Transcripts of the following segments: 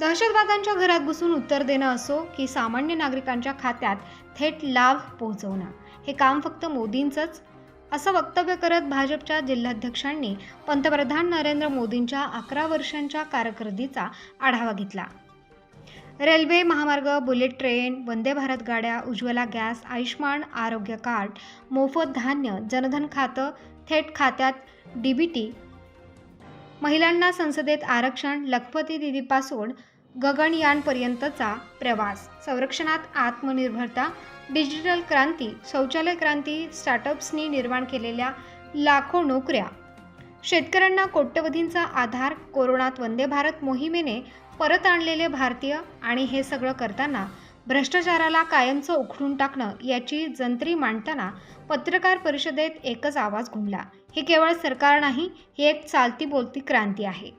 दहशतवाद्यांच्या घरात घुसून उत्तर देणं असो की सामान्य नागरिकांच्या खात्यात थेट लाभ पोहोचवणं. हे काम फक्त मोदींचंच असं वक्तव्य करत भाजपच्या जिल्हाध्यक्षांनी पंतप्रधान नरेंद्र मोदींच्या अकरा वर्षांच्या कारकिर्दीचा आढावा घेतला. रेल्वे महामार्ग बुलेट ट्रेन वंदे भारत गाड्या उज्ज्वला गॅस आयुष्मान आरोग्य कार्ड मोफत धान्य जनधन खातं थेट खात्यात डीबीटी महिलांना संसदेत आरक्षण लखपती दिदीपासून गगनयानपर्यंतचा प्रवास. संरक्षणात आत्मनिर्भरता डिजिटल क्रांती शौचालय क्रांती स्टार्टअप्सनी निर्माण केलेल्या लाखो नोकऱ्या. शेतकऱ्यांना कोट्यवधींचा आधार कोरोनात वंदे भारत मोहिमेने परत आणलेले भारतीय आणि हे सगळं करताना भ्रष्टाचाराला कायमचं उखडून टाकणं याची जंत्री मांडताना पत्रकार परिषदेत एकच आवाज घुमला. हे केवळ सरकार नाही ही एक चालती बोलती क्रांती आहे.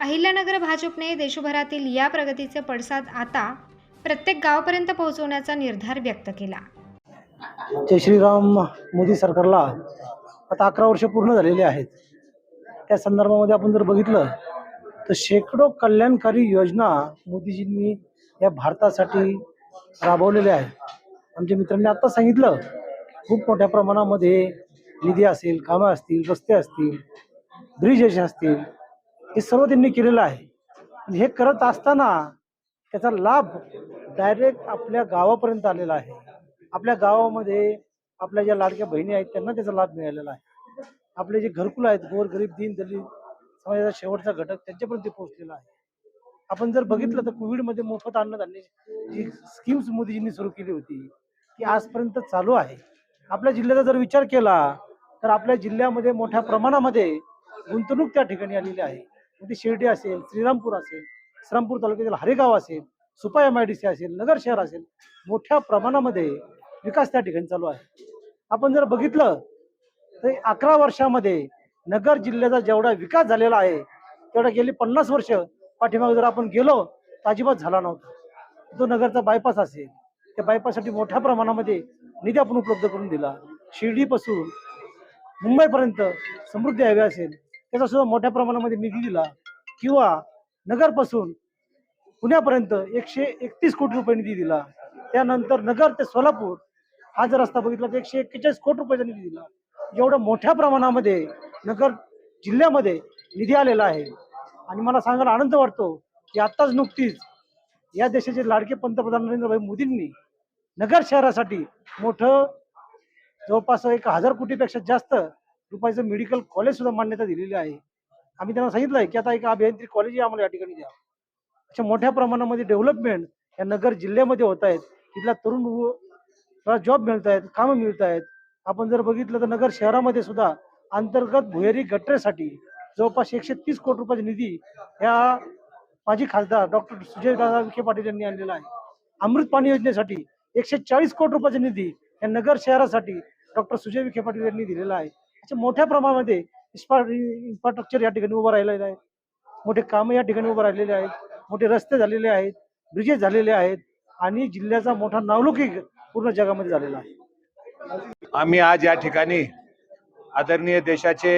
अहिल्यानगर भाजपने देशभरातील या प्रगतीचे पडसाद आता प्रत्येक गावापर्यंत पोहोचवण्याचा निर्धार व्यक्त केला. जय श्रीराम मोदी सरकारला आता अकरा वर्ष पूर्ण झालेले आहेत. त्या संदर्भामध्ये आपण जर बघितलं तर शेकडो कल्याणकारी योजना मोदीजींनी या भारतासाठी राबवलेले आहे. आमच्या मित्रांनी आत्ता सांगितलं खूप मोठ्या प्रमाणामध्ये निधी असेल कामं असतील रस्ते असतील ब्रिज असतील हे सर्व त्यांनी केलेलं आहे. हे करत असताना त्याचा लाभ डायरेक्ट आपल्या गावापर्यंत आलेला आहे. आपल्या गावामध्ये आपल्या ज्या लाडक्या बहिणी आहेत त्यांना त्याचा लाभ मिळालेला आहे. आपले जे घरकुल आहेत गोरगरीब दीन दलित समाजाचा शेवटचा घटक त्यांच्यापर्यंत पोहोचलेला आहे. आपण जर बघितलं तर कोविडमध्ये मोफत अन्नधान्य जी स्कीम्स मोदीजींनी सुरू केली होती ती आजपर्यंत चालू आहे. आपल्या जिल्ह्याचा जर विचार केला तर आपल्या जिल्ह्यामध्ये मोठ्या प्रमाणामध्ये गुंतवणूक त्या ठिकाणी आलेली आहे. ती शिर्डी असेल श्रीरामपूर असेल श्रीरामपूर तालुक्यातील हरेगाव असेल Supa M I D C असेल नगर शहर असेल मोठ्या प्रमाणामध्ये विकास त्या ठिकाणी चालू आहे. आपण जर बघितलं तर अकरा वर्षामध्ये नगर जिल्ह्याचा जेवढा विकास झालेला आहे तेवढा गेली पन्नास वर्ष पाठीमागे जर आपण गेलो तर अजिबात झाला नव्हता. तो नगरचा बायपास असेल. त्या बायपाससाठी मोठ्या प्रमाणामध्ये निधी आपण उपलब्ध करून दिला. शिर्डीपासून मुंबईपर्यंत समृद्धी हवी असेल त्याचा सुद्धा मोठ्या प्रमाणामध्ये निधी दिला. किंवा नगरपासून पुण्यापर्यंत एकशे एकतीस कोटी रुपये निधी दिला. त्यानंतर नगर ते सोलापूर हा जर रस्ता बघितला तर एकशे एक्केचाळीस कोटी रुपयाचा निधी दिला. एवढ्या मोठ्या प्रमाणामध्ये नगर जिल्ह्यामध्ये निधी आलेला आहे. आणि मला सांगायला आनंद वाटतो की आत्ताच नुकतीच या देशाचे लाडके पंतप्रधान नरेंद्रभाई मोदींनी नगर शहरासाठी मोठं जवळपास एक हजार कोटीपेक्षा जास्त रुपयाचं मेडिकल कॉलेज सुद्धा मान्यता दिलेली आहे. आम्ही त्यांना सांगितलं आहे की आता एक अभियांत्रिक कॉलेज आम्हाला या ठिकाणी द्या. अशा मोठ्या प्रमाणामध्ये डेव्हलपमेंट या नगर जिल्ह्यामध्ये होत आहेत. तिथल्या तरुण जॉब मिळत आहेत कामं मिळत आहेत. आपण जर बघितलं तर नगर शहरामध्ये सुद्धा अंतर्गत भुयारी गटरेसाठी जवळपास एकशे तीस कोटी रुपयाचा निधी ह्या माजी खासदार डॉक्टर सुजयदादा विखे पाटील यांनी आणलेला आहे. अमृत पाणी योजनेसाठी एकशे चाळीस कोटी रुपयाचा निधी या नगर शहरासाठी डॉक्टर सुजय विखे पाटील यांनी दिलेला आहे. अशा मोठ्या प्रमाणामध्ये इन्फ्रास्ट्रक्चर या ठिकाणी उभं राहिलेलं आहे. मोठे कामं या ठिकाणी उभं राहिलेले आहेत. मोठे रस्ते झालेले आहेत. ब्रिजेस झालेले आहेत. आणि जिल्ह्याचा मोठा नावलौकिक पूर्ण जगामध्ये झालेला आहे. आम्ही आज या ठिकाणी आदरणीय देशाचे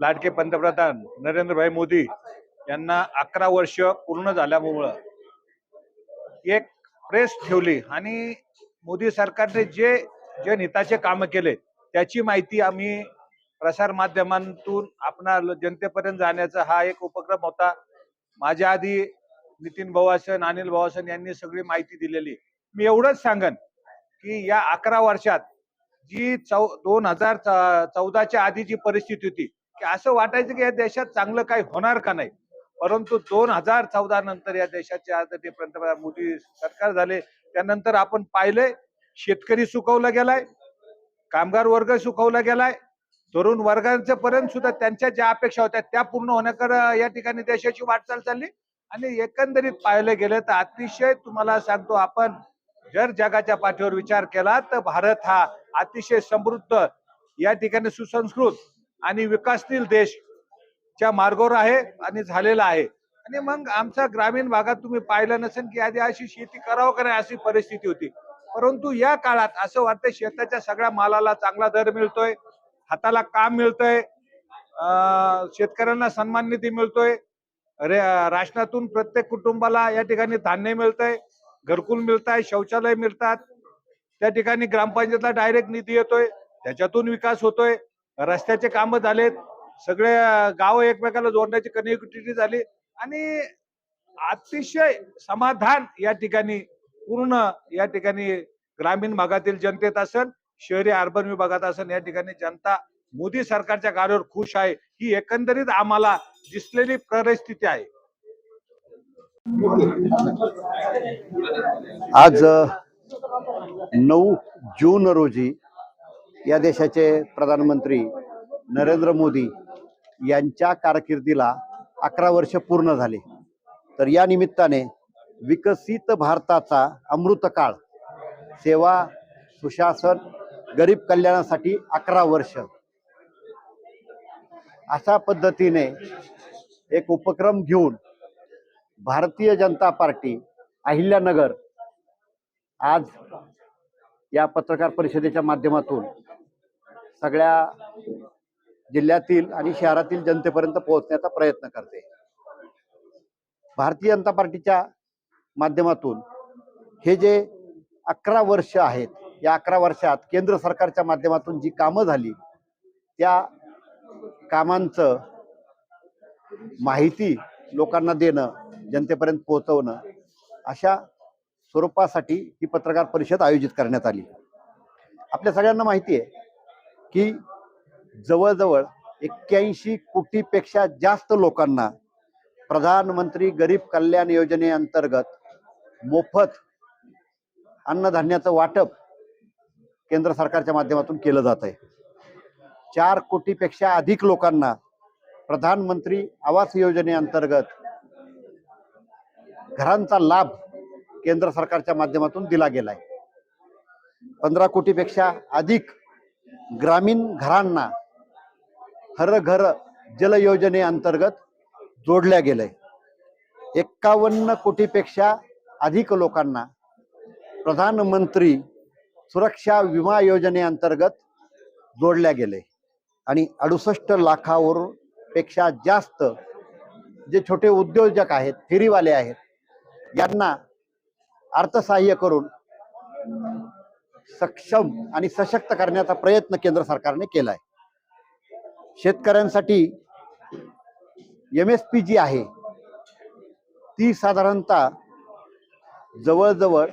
लाडके पंतप्रधान नरेंद्रभाई मोदी यांना अकरा वर्ष पूर्ण झाल्यामुळं एक प्रेस ठेवली आणि मोदी सरकारने जे जे नेताचे कामं केले त्याची माहिती आम्ही प्रसार माध्यमांतून आपणा जनतेपर्यंत जाण्याचा हा एक उपक्रम होता. माझ्या आधी नितीन भवासन अनिल भवासन यांनी सगळी माहिती दिलेली. मी एवढंच सांगन की या अकरा वर्षात जी चौ दोन हजार चौदाच्या आधी जी परिस्थिती होती की असं वाटायचं की या देशात चांगलं काही होणार का नाही? परंतु दोन हजार चौदा नंतर या देशाचे आदरणीय पंतप्रधान मोदी सरकार झाले त्यानंतर आपण पाहिलंय शेतकरी सुकवला गेलाय कामगार वर्ग सुकवला गेलाय तरुण वर्गांच्या पर्यंत सुद्धा त्यांच्या ज्या अपेक्षा होत्या त्या पूर्ण होण्याकडे या ठिकाणी देशाची वाटचाल चालली. आणि एकंदरीत पाहिलं गेलं तर अतिशय तुम्हाला सांगतो आपण जर जगाच्या पाठीवर विचार केला तर भारत हा अतिशय समृद्ध या ठिकाणी सुसंस्कृत आणि विकासशील देश च्या मार्गावर आहे आणि झालेला आहे. आणि मग आमच्या ग्रामीण भागात तुम्ही पाहिलं नसेल की आधी अशी शेती करावं का नाही अशी परिस्थिती होती. परंतु या काळात असं वाटतं शेताच्या सगळ्या मालाला चांगला दर मिळतोय हाताला काम मिळतंय शेतकऱ्यांना सन्मान निधी मिळतोय रे राशनातून प्रत्येक कुटुंबाला या ठिकाणी धान्य मिळतंय घरकुल मिळत आहे शौचालय मिळतात त्या ठिकाणी ग्रामपंचायतला डायरेक्ट निधी येतोय त्याच्यातून विकास होतोय रस्त्याचे कामं झालेत. सगळे गाव एकमेकाला जोडण्याची कनेक्टिव्हिटी झाली. आणि अतिशय समाधान या ठिकाणी पूर्ण या ठिकाणी ग्रामीण भागातील जनतेत असेल शहरी अर्बन विभागात असेल या ठिकाणी जनता मोदी सरकारच्या कार्यावर खुश आहे. ही एकंदरीत आम्हाला दिसलेली परिस्थिती आहे. आज नऊ जून रोजी या देशाचे प्रधानमंत्री नरेंद्र मोदी यांच्या कारकिर्दीला अकरा वर्ष पूर्ण झाले. तर या निमित्ताने विकसित भारताचा अमृतकाळ सेवा सुशासन गरीब कल्याणासाठी अकरा वर्ष. अशा पद्धतीने एक उपक्रम घेऊन भारतीय जनता पार्टी अहिल्यानगर आज या पत्रकार परिषदेच्या माध्यमातून सगळ्या जिल्ह्यातील आणि शहरातील जनतेपर्यंत पोहोचण्याचा प्रयत्न करते. भारतीय जनता पार्टीच्या माध्यमातून हे जे अकरा वर्ष आहेत या अकरा वर्षात केंद्र सरकारच्या माध्यमातून जी कामं झाली त्या कामांचं माहिती लोकांना देणं जनतेपर्यंत पोहोचवणं अशा स्वरूपासाठी ही पत्रकार परिषद आयोजित करण्यात आली. आपल्या सगळ्यांना माहिती आहे की जवळजवळ एक्क्याऐंशी कोटीपेक्षा जास्त लोकांना प्रधानमंत्री गरीब कल्याण योजनेअंतर्गत मोफत अन्नधान्याचं वाटप केंद्र सरकारच्या माध्यमातून केलं जात आहे. चार कोटीपेक्षा अधिक लोकांना प्रधानमंत्री आवास योजनेअंतर्गत घरांचा लाभ केंद्र सरकारच्या माध्यमातून दिला गेलाय. पंधरा कोटीपेक्षा अधिक ग्रामीण घरांना हर घर जल योजनेअंतर्गत जोडल्या गेलंय. एक्कावन्न कोटीपेक्षा अधिक लोकांना प्रधानमंत्री सुरक्षा विमा योजनेअंतर्गत जोडल्या गेले. आणि अडुसष्ट लाखावर पेक्षा जास्त जे छोटे उद्योजक आहेत फेरीवाले आहेत यांना अर्थसहाय्य करून सक्षम आणि सशक्त करण्याचा प्रयत्न केंद्र सरकारने केला आहे शेतकऱ्यांसाठी एम एस पी जी आहे ती साधारणतः जवळजवळ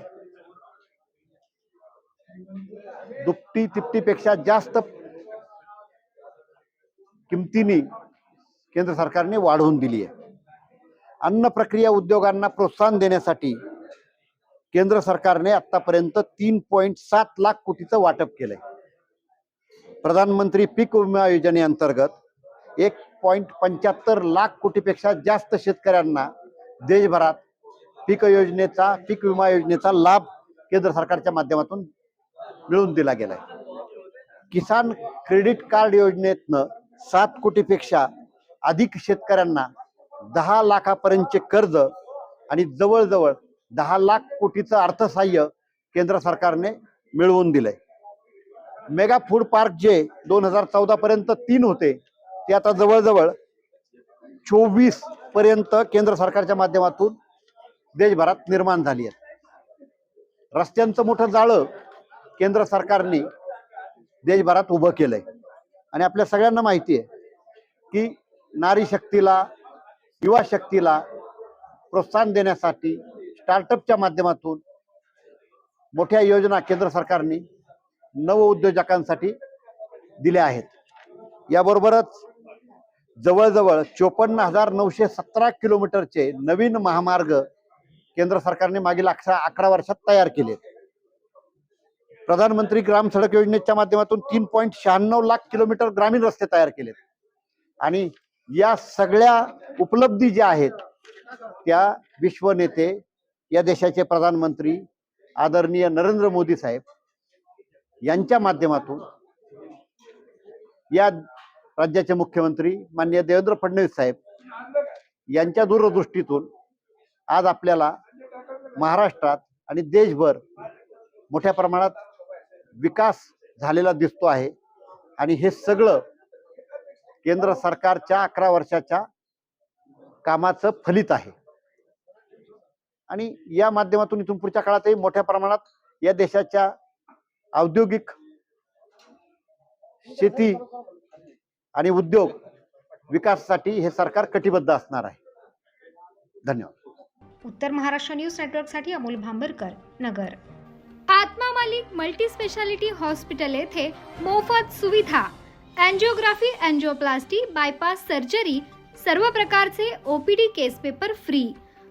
दुपटी तिपटीपेक्षा जास्त किमतीने केंद्र सरकारने वाढवून दिली आहे. अन्न प्रक्रिया उद्योगांना प्रोत्साहन देण्यासाठी केंद्र सरकारने आतापर्यंत तीन पॉईंट सात लाख कोटीचं वाटप केलंय. प्रधानमंत्री पीक विमा योजनेअंतर्गत एक पॉईंट पंच्याहत्तर लाख कोटीपेक्षा जास्त शेतकऱ्यांना देशभरात पीक योजनेचा पीक विमा योजनेचा लाभ केंद्र सरकारच्या माध्यमातून मिळवून दिला गेलाय. किसान क्रेडिट कार्ड योजनेतनं सात कोटीपेक्षा अधिक शेतकऱ्यांना दहा लाखापर्यंतचे कर्ज आणि जवळजवळ दहा लाख कोटीचं अर्थसहाय्य केंद्र सरकारने मिळवून दिलंय. मेगा फूड पार्क जे दोन हजार चौदा पर्यंत तीन होते ते आता जवळजवळ चोवीसपर्यंत केंद्र सरकारच्या माध्यमातून देशभरात निर्माण झाली आहेत. रस्त्यांचं मोठं जाळं केंद्र सरकारने देशभरात उभं केलंय. आणि आपल्या सगळ्यांना माहिती आहे की नारी शक्तीला युवा शक्तीला प्रोत्साहन देण्यासाठी स्टार्टअपच्या माध्यमातून मोठ्या योजना केंद्र सरकारने नव उद्योजकांसाठी दिल्या आहेत. याबरोबरच जवळजवळ चोपन्न हजार नऊशे सतरा किलोमीटरचे नवीन महामार्ग केंद्र सरकारने मागील अकरा अकरा वर्षात तयार केले प्रधानमंत्री ग्राम सडक योजनेच्या माध्यमातून तीन पॉईंट शहाण्णव लाख किलोमीटर ग्रामीण रस्ते तयार केलेत. आणि या सगळ्या उपलब्धी ज्या आहेत त्या विश्व नेते या देशाचे प्रधानमंत्री आदरणीय नरेंद्र मोदी साहेब यांच्या माध्यमातून या राज्याचे मुख्यमंत्री माननीय देवेंद्र फडणवीस साहेब यांच्या दूरदृष्टीतून आज आपल्याला महाराष्ट्रात आणि देशभर मोठ्या प्रमाणात विकास झालेला दिसतो आहे. आणि हे सगळं केंद्र सरकारच्या अकरा वर्षाच्या कामाचं फलित आहे. आणि या माध्यमातून इथून पुढच्या काळातही मोठ्या प्रमाणात या देशाच्या औद्योगिक शेती आणि उद्योग विकासासाठी हे सरकार कटिबद्ध असणार आहे. धन्यवाद. उत्तर महाराष्ट्र न्यूज नेटवर्कसाठी Amol Bhambarkar Nagar. Atma Malik multi speciality hospital येथे मोफत सुविधा अँजिओग्राफी अँजिओप्लास्टी बायपास सर्जरी सर्व प्रकारचे OPD case paper free.